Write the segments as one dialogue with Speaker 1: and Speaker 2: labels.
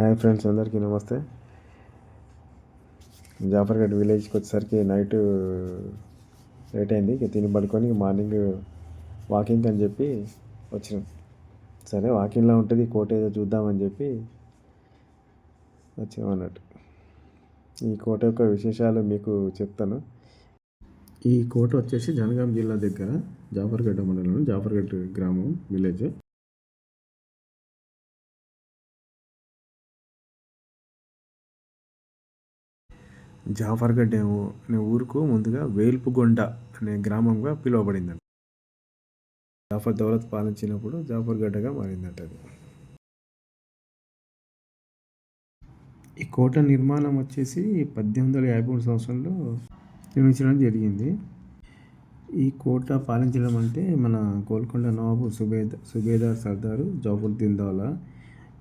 Speaker 1: Hi friends అందరికీ నమస్తే. జాఫర్గఢ్ విలేజ్కి వచ్చేసరికి నైట్ లేట్ అయింది. ఇక తిని పడుకొని మార్నింగ్ వాకింగ్ అని చెప్పి వచ్చినాం. సరే వాకింగ్లో ఉంటుంది కోట ఏదో చూద్దామని చెప్పి వచ్చాం అన్నట్టు. ఈ కోట యొక్క విశేషాలు మీకు చెప్తాను. ఈ కోట వచ్చేసి జనగాం జిల్లా దగ్గర జాఫర్గడ్డ మండలం జాఫర్గడ్ గ్రామం విలేజ్. జాఫర్గఢ్ ఏమో అనే ఊరుకు ముందుగా వేల్పుగొండ అనే గ్రామంగా పిలువబడిందంట. జాఫర్ దౌలత్ పాలించినప్పుడు జాఫర్గఢగా మారిందంట అది. ఈ కోట నిర్మాణం వచ్చేసి పద్దెనిమిది వందల యాభై మూడు సంవత్సరంలో నిర్మించడం జరిగింది. ఈ కోట పాలించడం అంటే మన గోల్కొండ నవాబు సుబేద సుబేదార్ సర్దారు జౌఫుద్దీన్ దౌలా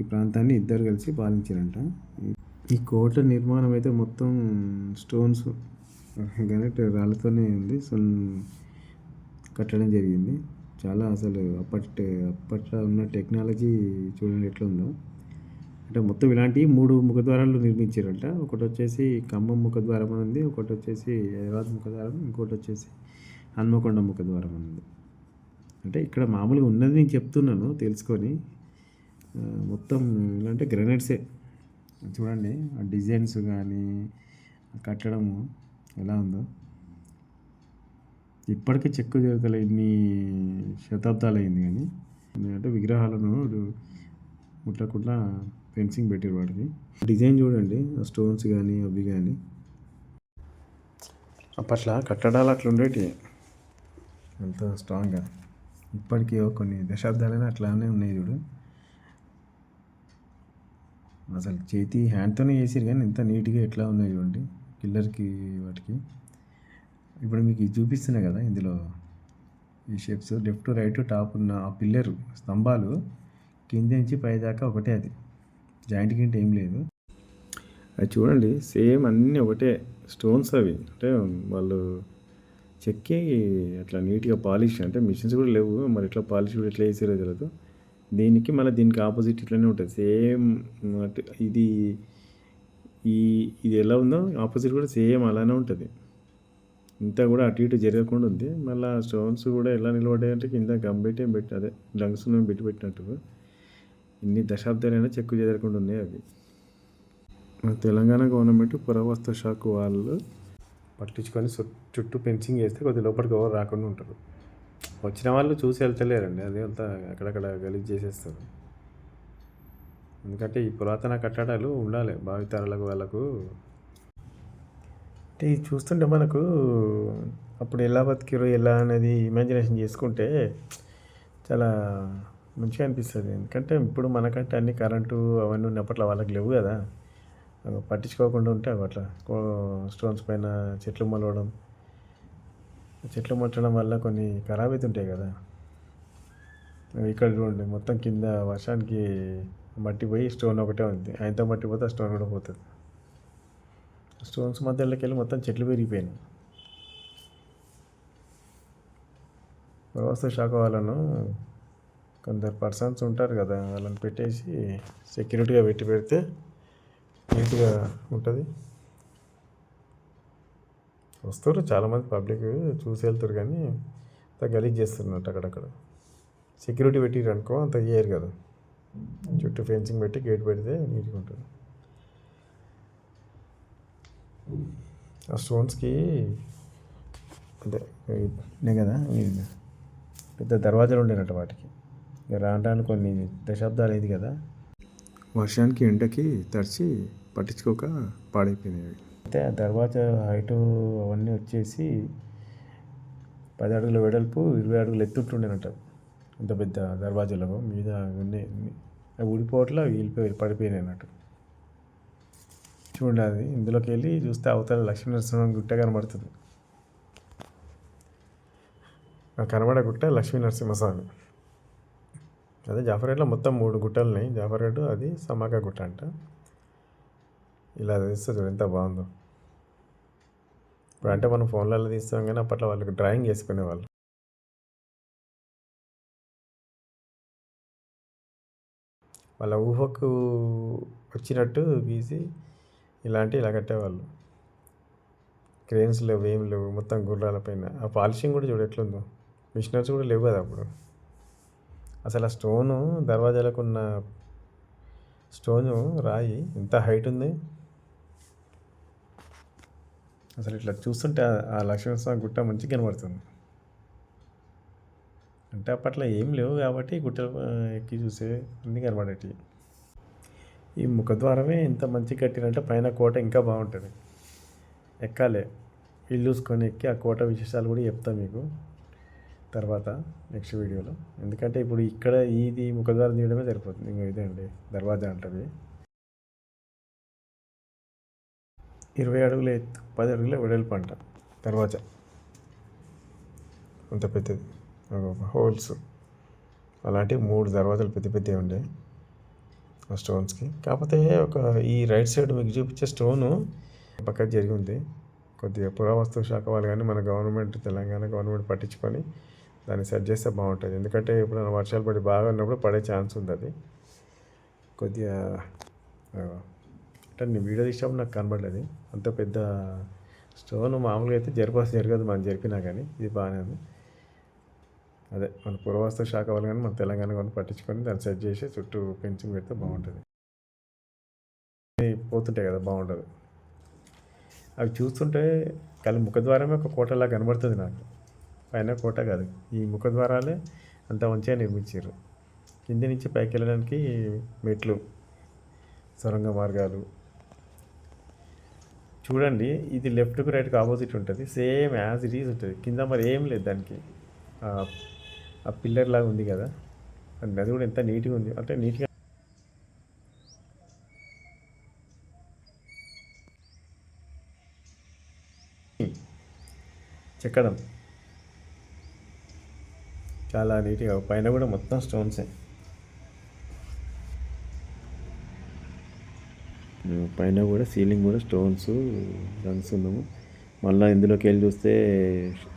Speaker 1: ఈ ప్రాంతాన్ని ఇద్దరు కలిసి పాలించారంట. ఈ కోట నిర్మాణం అయితే మొత్తం స్టోన్స్ గ్రానైట్ రాళ్ళతోనే ఉంది. సో కట్టడం జరిగింది. చాలా అసలు అప్పటి అప్పట్లో ఉన్న టెక్నాలజీ చూడండి ఎట్లా ఉందో అంటే మొత్తం ఇలాంటి మూడు ముఖద్వారాలు నిర్మించారంట. ఒకటి వచ్చేసి ఖమ్మం ముఖద్వారం అని ఉంది. ఒకటి వచ్చేసి హైదరాబాద్ ముఖద్వారం ఇంకోటి వచ్చేసి హన్మకొండ ముఖద్వారం అని ఉంది. అంటే ఇక్కడ మామూలుగా ఉన్నది నేను చెప్తున్నాను తెలుసుకొని. మొత్తం మొత్తం ఇలాంటి గ్రనైట్సే. చూడండి ఆ డిజైన్స్ కానీ ఆ కట్టడము ఎలా ఉందో. ఇప్పటికీ చెక్కు చేతలు ఇన్ని శతాబ్దాలు అయింది కానీ అంటే విగ్రహాలను ముట్టకుండా ఫెన్సింగ్ పెట్టారు వాటికి. డిజైన్ చూడండి ఆ స్టోన్స్ కానీ అవి కానీ. అప్పట్లో కట్టడాలు అట్లా ఉండేటి ఎంత స్ట్రాంగ్గా ఇప్పటికీ కొన్ని దశాబ్దాలైనా అట్లానే ఉన్నాయి చూడు. అసలు చేతి హ్యాండ్తోనే చేసారు కానీ ఎంత నీట్గా ఎట్లా ఉన్నాయి చూడండి. పిల్లర్కి వాటికి. ఇప్పుడు మీకు ఇది చూపిస్తున్నా కదా ఇందులో. ఈ షేప్స్ లెఫ్ట్ రైట్ టాప్ ఉన్న ఆ పిల్లర్ స్తంభాలు కింద నుంచి పై దాకా ఒకటే అది. జాయింట్ గింట ఏం లేదు. అది చూడండి సేమ్ అన్నీ ఒకటే. స్టోన్స్ అవి. అంటే వాళ్ళు చెక్కి అట్లా నీట్గా పాలిష్ అంటే మిషన్స్ కూడా లేవు. మరి ఎట్లా పాలిష్ కూడా ఎట్లా వేసారో తెలియదు దీనికి మళ్ళీ దీనికి ఆపోజిట్ ఇట్లనే ఉంటుంది. సేమ్ ఇది ఈ ఇది ఎలా ఉందో ఆపోజిట్ కూడా సేమ్ అలానే ఉంటుంది. ఇంత కూడా అటు ఇటు జరగకుండా ఉంది. మళ్ళీ ఆ స్టోన్స్ కూడా ఎలా నిలబడ్డాయి అంటే కింద గమ్ పెట్టి పెట్టి అదే లంగ్స్ పెట్టి పెట్టినట్టు. ఇన్ని దశాబ్దాలైనా చెక్కు జరగకుండా ఉన్నాయి అవి. తెలంగాణ గవర్నమెంట్ పురావస్తు శాఖ వాళ్ళు పట్టించుకొని చుట్టూ ఫెన్సింగ్ చేస్తే కొద్ది లోపలికి ఎవరు రాకుండా ఉంటారు. వచ్చిన వాళ్ళు చూసి వెళ్తలేరండి. అది అంతా అక్కడక్కడ గలీజ్ చేసేస్తారు. ఎందుకంటే ఈ పురాతన కట్టడాలు ఉండాలి భావితరాలకు వాళ్ళకు. అంటే ఇది చూస్తుంటే మనకు అప్పుడు ఎలా బతికిరో ఎలా అనేది ఇమాజినేషన్ చేసుకుంటే చాలా మంచిగా అనిపిస్తుంది. ఎందుకంటే ఇప్పుడు మనకంటే అన్ని కరెంటు అవన్నీ ఉన్నప్పట్లో వాళ్ళకి లేవు కదా. పట్టించుకోకుండా ఉంటే అట్లా స్టోన్స్ పైన చెట్లు మొలవడం చెట్లు మొట్టడం వల్ల కొన్ని ఖరాబ్ అవుతుంటాయి కదా. ఇక్కడ చూడండి మొత్తం కింద వర్షానికి మట్టి పోయి స్టోన్ ఒకటే ఉంది. ఆయనతో మట్టి పోతే ఆ స్టోన్ కూడా పోతుంది. స్టోన్స్ మధ్యలోకి వెళ్ళి మొత్తం చెట్లు పెరిగిపోయినాయి. వ్యవస్థ శాఖ వాళ్ళను కొందరు పర్సన్స్ ఉంటారు కదా వాళ్ళని పెట్టేసి సెక్యూరిటీగా పెట్టి పెడితే నీట్గా ఉంటుంది. వస్తారు చాలామంది పబ్లిక్ చూసి వెళ్తారు కానీ అంత గలీజ్ చేస్తున్నట్టు అక్కడక్కడ. సెక్యూరిటీ పెట్టిరు అనుకో అంత చేయరు కదా. చుట్టూ ఫెన్సింగ్ పెట్టి గేట్ పెడితే నీట్గా ఉంటుంది. ఆ స్టోన్స్కి అదే ఇదే కదా ఇది పెద్ద దర్వాజాలు ఉండేనట్టు వాటికి. ఇక రావడానికి కొన్ని దశాబ్దాలు అయింది కదా. వర్షానికి ఎండకి తడిచి పట్టించుకోక పాడైపోయినాయి అయితే ఆ దర్వాజా హైటు అవన్నీ వచ్చేసి పది అడుగుల వెడల్పు ఇరవై అడుగులు ఎత్తుంటుండేనట అంత పెద్ద దర్వాజాలు మీద ఉన్నాయి అవి ఊడిపోవట్లా వీలిపోయి పడిపోయినాయి అన్నట్టు చూడండి అది ఇందులోకి వెళ్ళి చూస్తే అవతల లక్ష్మీనరసింహ గుట్ట కనబడుతుంది. కనబడే గుట్ట లక్ష్మీ నరసింహస్వామి అదే జాఫర్గఢ్లో మొత్తం మూడు గుట్టలు ఉన్నాయి జాఫర్గఢ్ అది సమాక గుట్ట అంట. ఇలా తెలుస్తుంది చూడు ఎంత బాగుందో. ఇప్పుడు అంటే మనం ఫోన్లలో తీస్తాం కానీ అప్పట్లో వాళ్ళకి డ్రాయింగ్ చేసుకునేవాళ్ళు వాళ్ళ ఊహకు వచ్చినట్టు గీసి ఇలాంటి ఇలా కట్టేవాళ్ళు. క్రేన్స్ లేవు ఏం లేవు మొత్తం గుర్రాల పైన. ఆ పాలిషింగ్ కూడా చూడు ఎట్లుందో. మిషనరీస్ కూడా లేవు కదా అప్పుడు. అసలు ఆ స్టోను దర్వాజాలకు ఉన్న స్టోను రాయి ఎంత హైట్ ఉంది. అసలు ఇట్లా చూస్తుంటే ఆ- లక్ష్మీస్వామి గుట్ట మంచిగా కనబడుతుంది. అంటే అప్పట్లో ఏం లేవు కాబట్టి గుట్టలు ఎక్కి చూసే అన్నీ కనబడేటివి. ఈ ముఖద్వారమే ఇంత మంచి కట్టినంటే పైన కోట ఇంకా బాగుంటుంది. ఎక్కాలే. ఇల్లు చూసుకొని ఎక్కి ఆ కోట విశేషాలు కూడా చెప్తాం మీకు తర్వాత నెక్స్ట్ వీడియోలో. ఎందుకంటే ఇప్పుడు ఇక్కడ ఇది ముఖద్వారం తీయడమే సరిపోతుంది. ఇంకా ఇదే అండి దర్వాజా అంటది ఇరవై అడుగుల ఎత్తు పది అడుగుల వెడల్పు అంట. దర్వాజా అంత పెద్దది. హోల్స్. అలాంటి మూడు దర్వాజాలు పెద్ద పెద్దవి ఉండే ఆ స్టోన్స్కి. కాకపోతే ఒక ఈ రైట్ సైడ్ మీకు చూపించే స్టోను పక్క జరిగి ఉంది. కొద్దిగా పురావస్తు శాఖ వాళ్ళు కానీ మన గవర్నమెంట్ తెలంగాణ గవర్నమెంట్ పట్టించుకొని దాన్ని సెట్ చేస్తే బాగుంటుంది. ఎందుకంటే ఎప్పుడైనా వర్షాలు పడి బాగా ఉన్నప్పుడు పడే ఛాన్స్ ఉంది అది. కొద్దిగా అంటే నేను వీడియో తీసినప్పుడు నాకు కనబడలేదు. అంత పెద్ద స్టోన్ మామూలుగా అయితే జరిపాల్సి జరగదు మనం జరిపినా కానీ. ఇది బాగానే ఉంది. అదే మన పురవస్తు శాఖ వాళ్ళు కానీ మన తెలంగాణ కానీ పట్టించుకొని దాన్ని సెట్ చేసి చుట్టూ పెంచింగ్ పెడితే బాగుంటుంది. పోతుంటాయి కదా బాగుంటుంది అవి చూస్తుంటే కానీ ముఖద్వారమే ఒక కోటలా కనబడుతుంది నాకు. పైన కోట కాదు. ఈ ముఖద్వారాలే అంత మంచిగా నిర్మించారు కింది నుంచి పైకి వెళ్ళడానికి మెట్లు సొరంగ మార్గాలు చూడండి ఇది లెఫ్ట్కు రైట్కి ఆపోజిట్ ఉంటుంది. సేమ్ యాజ్ ఇట్ ఈజ్ ఉంటుంది. కింద మరి ఏం లేదు దానికి. ఆ- పిల్లర్ లాగా ఉంది కదా. అది అది కూడా ఎంత నీట్గా ఉంది. అంటే నీట్గా చెక్కడం. చాలా నీట్గా పైన కూడా మొత్తం స్టోన్సే పైన కూడా సీలింగ్ కూడా స్టోన్స్ రన్స్ ఉన్నాము. మళ్ళీ ఇందులోకి వెళ్ళి చూస్తే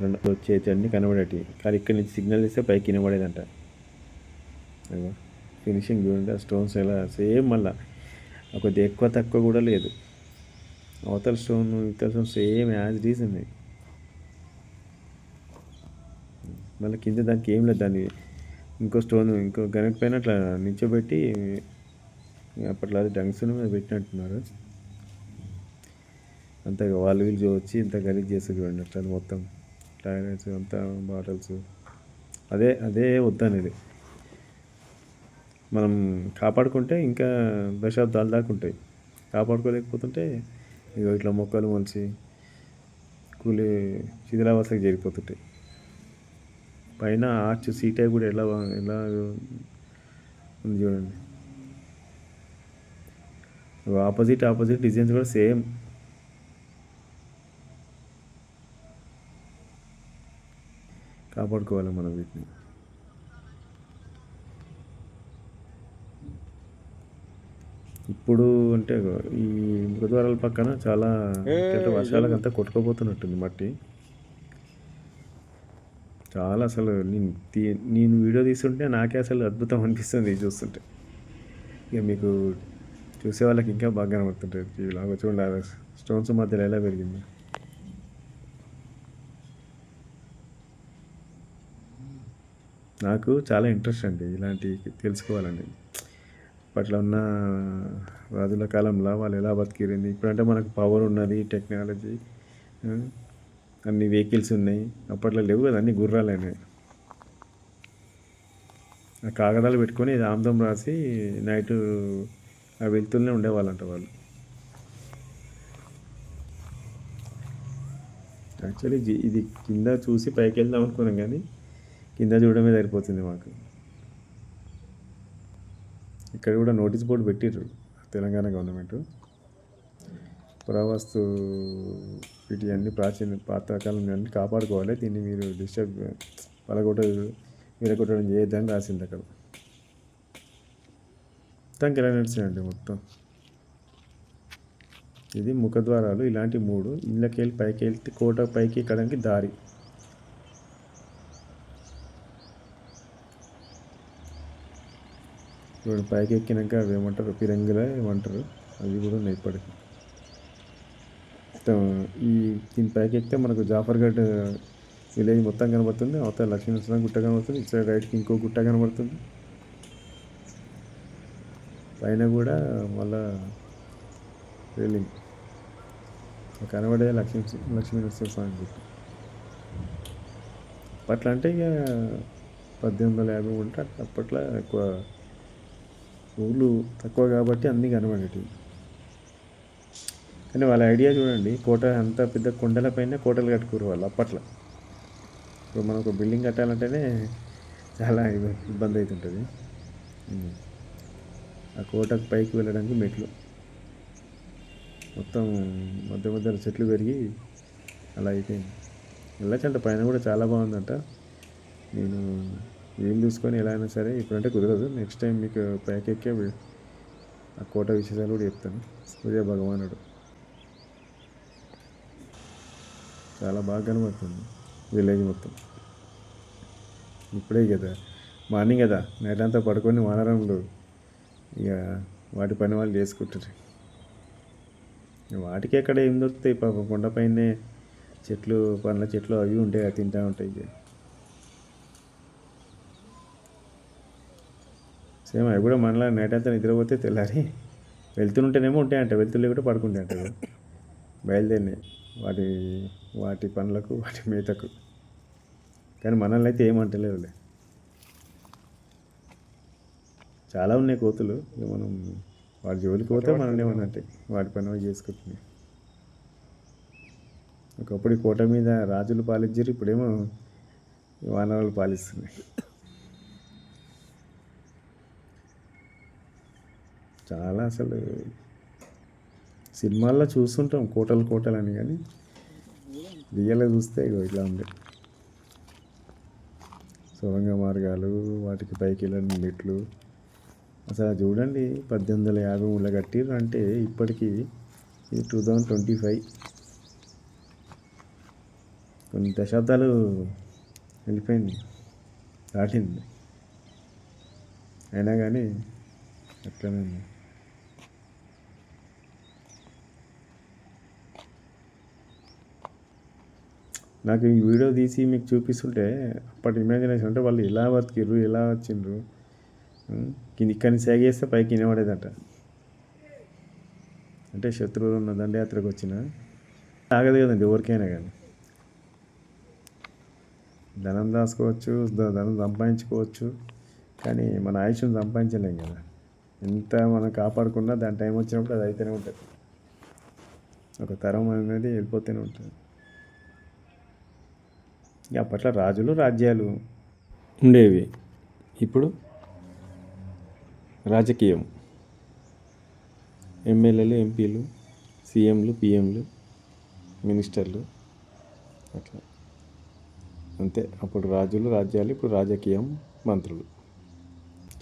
Speaker 1: రెండు వచ్చేటి అన్నీ కనబడేటి. కానీ ఇక్కడ నుంచి సిగ్నల్ ఇస్తే పైకి వినబడేదంట. ఫినిషింగ్ చూడండి ఆ స్టోన్స్ ఎలా? సేమ్ మళ్ళీ. కొద్దిగా ఎక్కువ తక్కువ కూడా లేదు. అవతల స్టోన్ ఇతర స్టోన్ సేమ్ యాజ్ డీస్ ఉంది. మళ్ళీ కింద దానికి ఏం లేదు దాన్ని. ఇంకో స్టోన్ ఇంకో గణిత పైన అట్లా నించోబెట్టి అప్పట్లో అది డంగ్స్ మీద పెట్టినట్టున్నారు. అంతా వాళ్ళు వీళ్ళు వచ్చి ఇంత గలీజ్ చేస్తారు చూడండి అట్లా మొత్తం. టాయిలెట్స్ అంతా బాటిల్స్ అదే అదే వద్దనేది. మనం కాపాడుకుంటే ఇంకా దశాబ్దాలు దాకా ఉంటాయి. కాపాడుకోలేకపోతుంటే ఇక ఇట్లా మొక్కలు మొలిచి కూలి శిథిలావస్థకి జరిగిపోతుంటాయి పైన ఆర్చ్ సీటే కూడా ఎలా ఎలా ఉంది చూడండి. ఆపోజిట్ ఆపోజిట్ డిజైన్స్ కూడా సేమ్ కాపాడుకోవాలి మనం వీటిని. ఇప్పుడు అంటే ఈ మృగద్వారాల పక్కన చాలా అంటే వర్షాలకు అంతా కొట్టుకోపోతున్నట్టుంది మట్టి. చాలా అసలు నేను నేను వీడియో తీస్తుంటే నాకే అసలు అద్భుతం అనిపిస్తుంది చూస్తుంటే. ఇక మీకు చూసే వాళ్ళకి ఇంకా బాగా కనబడుతుంటుంది టీవీలో చూడండి స్టోన్స్ మధ్యలో ఎలా పెరిగింది? నాకు చాలా ఇంట్రెస్ట్ అండి. ఇలాంటివి తెలుసుకోవాలండి. అప్పట్లో ఉన్న రాజుల కాలంలో వాళ్ళు ఎలా బతికిరింది ఇప్పుడంటే మనకు పవర్ ఉన్నది టెక్నాలజీ అన్ని వెహికల్స్ ఉన్నాయి. అప్పట్లో లేవు కదా అన్ని గుర్రాలనే ఆ కాగడాలు పెట్టుకొని ఆమ్దం ఆముదం రాసి నైటు ఆ వెళ్తుల్నే ఉండేవాళ్ళంట వాళ్ళు. యాక్చువల్లీ ఇది కింద చూసి పైకి వెళ్దాం అనుకున్నాం కానీ కింద చూడడమే సరిపోతుంది మాకు. ఇక్కడ కూడా నోటీస్ బోర్డు పెట్టిర్రు తెలంగాణ గవర్నమెంట్. పురావస్తు వీటి అన్ని ప్రాచీన పాతకాలం అన్ని కాపాడుకోవాలి. దీన్ని మీరు డిస్టర్బ్ పలగొట్ట విరగొట్టడం చేయొద్దని రాసింది అక్కడ. మొత్తం గ్రానైట్స్ అండి మొత్తం. ఇది ముఖద్వారాలు ఇలాంటి మూడు. ఇళ్ళకి వెళ్ళి పైకి వెళ్తే కోట పైకి ఎక్కడానికి దారి. ఇప్పుడు పైకి ఎక్కినాక అవి ఏమంటారు? పిరంగిలా ఏమంటారు? అవి కూడా ఉన్నాయి ఇప్పటికి. మొత్తం ఈ దీని పైకి ఎక్కితే మనకు జాఫర్గఢ్ విలేజ్ మొత్తం కనబడుతుంది. అవతల లక్ష్మీనరసింహ గుట్ట కనబడుతుంది. ఇటు సైడ్ రైట్కి ఇంకో గుట్ట కనబడుతుంది. పైన కూడా మళ్ళా రైలింగ్. కనబడే లక్ష్మీ లక్ష్మీ నరసింహ స్వామి అప్పట్లో అంటే ఇక పద్దెనిమిది వందల యాభై ఉంటే అప్పట్లో ఎక్కువ ఊళ్ళు తక్కువ కాబట్టి అన్నీ కనబడేటివి. కానీ వాళ్ళ ఐడియా చూడండి కోట అంత పెద్ద కొండల పైన కోటలు కట్టుకోరు వాళ్ళు అప్పట్లో. ఇప్పుడు మనం ఒక బిల్డింగ్ కట్టాలంటేనే చాలా ఇబ్బంది అవుతుంటుంది ఆ కోటకు పైకి వెళ్ళడానికి మెట్లు. మొత్తం మధ్య మధ్యలో చెట్లు పెరిగి అలా అయిపోయింది. వెళ్ళచ్చంట పైన కూడా చాలా బాగుందంట. నేను వీలు చూసుకొని ఎలా అయినా సరే ఇప్పుడంటే కుదరదు. నెక్స్ట్ టైం మీకు పైకి ఎక్కే ఆ కోట విశేషాలు కూడా చెప్తాను. సూర్య భగవానుడు. చాలా బాగా కనబడుతుంది విలేజ్ మొత్తం. ఇప్పుడే కదా మార్నింగ్ కదా నైట్ అంతా పడుకొని వానరంలో ఇక వాటి పని వాళ్ళు చేసుకుంటారు. వాటికి ఎక్కడ ఏం దొరుకుతాయి? పాప కొండపైనే చెట్లు పండ్ల చెట్లు అవి ఉంటాయి అవి తింటూ ఉంటాయి సేమ్ అవి కూడా మనలా నైట్ అంతా నిద్రపోతే తెల్లారి వెళ్తుంటేనేమో ఉంటాయంట వెళ్తులే కూడా పడుకుంటాయి అంటారు బయలుదేరినాయి వాటి వాటి పనులకు వాటి మేతకు. కానీ మనల్ని అయితే ఏమంటలేవులే చాలా ఉన్నాయి కోతులు. ఇక మనం వాటి జోలికి పోతే మనల్ని ఏమన్నా అంటే వాటి పని చేసుకుంటున్నాయి ఒకప్పుడు కోట మీద రాజులు పాలించారు ఇప్పుడేమో వానరాలు పాలిస్తున్నాయి. చాలా అసలు సినిమాల్లో చూస్తుంటాం కోటలు కోటలు అని కానీ రియల్గా చూస్తే ఇగో ఇట్లా ఉంది. సొరంగ మార్గాలు వాటికి పైకి వెళ్ళని మెట్లు అసలు చూడండి పద్దెనిమిది వందల యాభై మూడులో కట్టిర్రు అంటే ఇప్పటికీ ఇది టూ థౌజండ్ ట్వంటీ ఫైవ్ కొన్ని దశాబ్దాలు వెళ్ళిపోయింది దాటింది. అయినా కానీ అట్లనే ఉంది. నాకు ఈ వీడియో తీసి మీకు చూపిస్తుంటే అప్పటి ఇమాజినేషన్ అంటే వాళ్ళు ఎలా బతికిర్రు ఎలా వచ్చిండ్రు కింద ఇక్కడి నుంచి సేగేస్తే పైకి వినబడేదట. అంటే శత్రువులు ఉన్న దండయాత్రకు వచ్చిన ఆగదు కదండి ఎవరికైనా కానీ. ధనం దాచుకోవచ్చు ధనం సంపాదించుకోవచ్చు కానీ మన ఆయుష్ను సంపాదించలేం కదా. ఎంత మనం కాపాడుకున్నా దాని టైం వచ్చినప్పుడు అది అయితేనే ఉంటుంది. ఒక తరం అనేది వెళ్ళిపోతూనే ఉంటుంది. అప్పట్లో రాజులు రాజ్యాలు ఉండేవి. ఇప్పుడు రాజకీయం. ఎమ్మెల్యేలు ఎంపీలు సీఎంలు పిఎంలు మినిస్టర్లు అట్లా. అంతే. అప్పుడు రాజులు రాజ్యాలు ఇప్పుడు రాజకీయం మంత్రులు.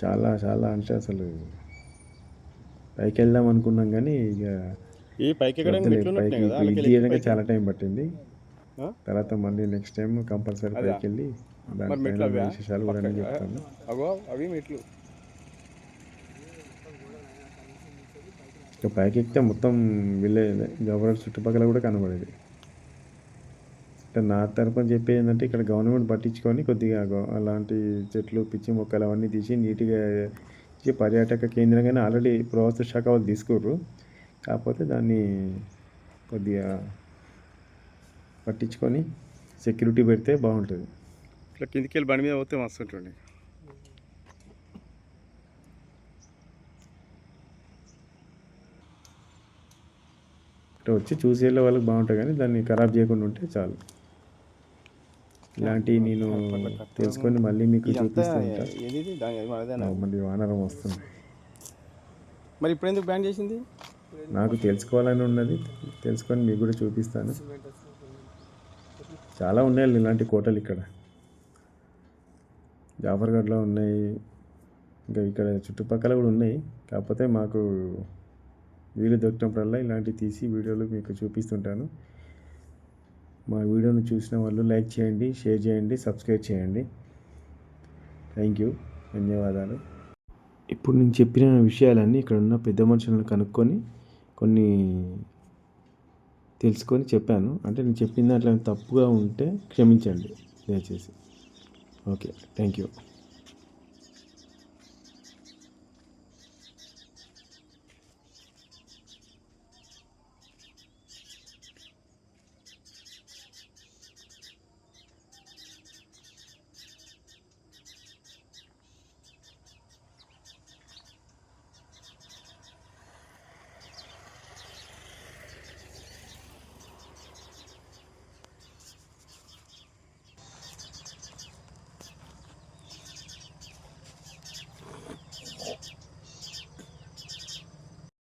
Speaker 1: చాలా చాలా అంటే అసలు పైకి వెళ్దాం అనుకున్నాం కానీ ఇక
Speaker 2: ఈ పైకి
Speaker 1: పైకి. చాలా టైం పట్టింది? తర్వాత మళ్ళీ నెక్స్ట్ టైం కంపల్సరీ? పైకి వెళ్ళి
Speaker 2: అవా
Speaker 1: విశేషాలు కూడా. చెప్తాను.
Speaker 2: అవి మెట్లు.
Speaker 1: ఇక పైకి ఎక్కితే మొత్తం విలేజ్ గవర్నమెంట్ చుట్టుపక్కల కూడా కనబడేది. అంటే నా తరపున చెప్పేది ఏంటంటే ఇక్కడ గవర్నమెంట్ పట్టించుకొని కొద్దిగా అలాంటి చెట్లు పిచ్చి మొక్కలు అవన్నీ తీసి నీట్గా ఇచ్చి పర్యాటక కేంద్రంగానే ఆల్రెడీ ప్రవాస శాఖ వాళ్ళు తీసుకోరు కాకపోతే దాన్ని కొద్దిగా పట్టించుకొని సెక్యూరిటీ పెడితే బాగుంటుంది.
Speaker 2: ఇట్లా కిందికి వెళ్ళి బండి మీద పోతే మస్తు ఉంటుంది
Speaker 1: ఇట్లా వచ్చి చూసి వెళ్ళే వాళ్ళకి బాగుంటుంది కానీ దాన్ని ఖరాబ్ చేయకుండా ఉంటే చాలు. ఇలాంటివి నేను తెలుసుకొని మళ్ళీ మీకు
Speaker 2: ఇదంతా
Speaker 1: చూపిస్తూ ఉంటా.
Speaker 2: ఏది ఇది? దాని అది మనదేనా?
Speaker 1: మళ్ళీ వానరం వస్తుంది.
Speaker 2: మరి ఇప్పుడు ఎందుకు బ్యాన్ చేసింది?
Speaker 1: నాకు తెలుసుకోవాలని ఉన్నది తెలుసుకొని మీకు కూడా చూపిస్తాను. చాలా ఉన్నాయి ఇలాంటి కోటలు ఇక్కడ. జాఫర్గఢ్లో ఉన్నాయి ఇంకా ఇక్కడ చుట్టుపక్కల కూడా ఉన్నాయి. కాకపోతే మాకు వీలు దొరికినప్పుడల్లా ఇలాంటివి తీసి వీడియోలు మీకు చూపిస్తుంటాను. మా వీడియోను చూసిన వాళ్ళు లైక్ చేయండి షేర్ చేయండి సబ్స్క్రైబ్ చేయండి. Thank you. ధన్యవాదాలు. ఇప్పుడు నేను చెప్పిన విషయాలన్నీ ఇక్కడ ఉన్న పెద్ద మనుషులను కనుక్కొని కొన్ని తెలుసుకొని చెప్పాను. అంటే నేను చెప్పిన దాంట్లో తప్పుగా ఉంటే క్షమించండి దయచేసి. Okay thank you.